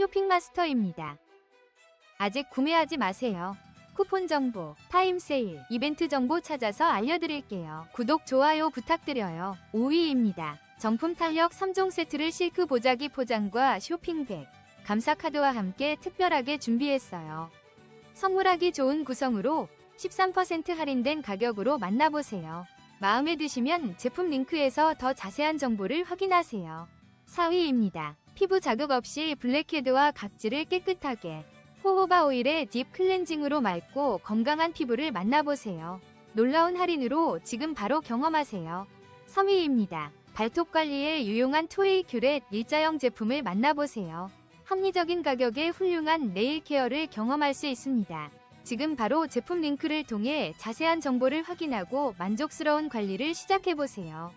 쇼핑마스터입니다. 아직 구매하지 마세요. 쿠폰 정보, 타임 세일, 이벤트 정보 찾아서 알려드릴게요. 구독, 좋아요 부탁드려요. 5위입니다. 정품 탄력 3종 세트를 실크 보자기 포장과 쇼핑백, 감사카드와 함께 특별하게 준비했어요. 선물하기 좋은 구성으로 13% 할인된 가격으로 만나보세요. 마음에 드시면 제품 링크에서 더 자세한 정보를 확인하세요. 4위입니다. 피부 자극 없이 블랙헤드와 각질을 깨끗하게 호호바 오일의 딥 클렌징으로 맑고 건강한 피부를 만나보세요. 놀라운 할인으로 지금 바로 경험하세요. 3위입니다. 발톱 관리에 유용한 토이 큐렛 일자형 제품을 만나보세요. 합리적인 가격에 훌륭한 네일 케어를 경험할 수 있습니다. 지금 바로 제품 링크를 통해 자세한 정보를 확인하고 만족스러운 관리를 시작해보세요.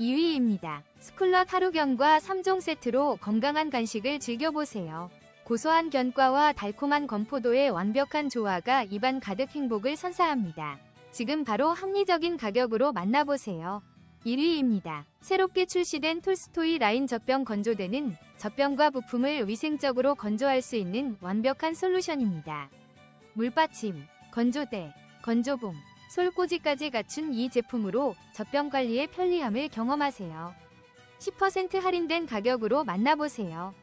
2위입니다. 스쿨넛 하루견과 3종 세트로 건강한 간식을 즐겨보세요. 고소한 견과와 달콤한 건포도의 완벽한 조화가 입안 가득 행복을 선사합니다. 지금 바로 합리적인 가격으로 만나보세요. 1위입니다. 새롭게 출시된 톨스토이 라인 젖병 건조대는 젖병과 부품을 위생적으로 건조할 수 있는 완벽한 솔루션입니다. 물받침, 건조대, 건조봉, 솔꽂이까지 갖춘 이 제품으로 젖병 관리의 편리함을 경험하세요. 10% 할인된 가격으로 만나보세요.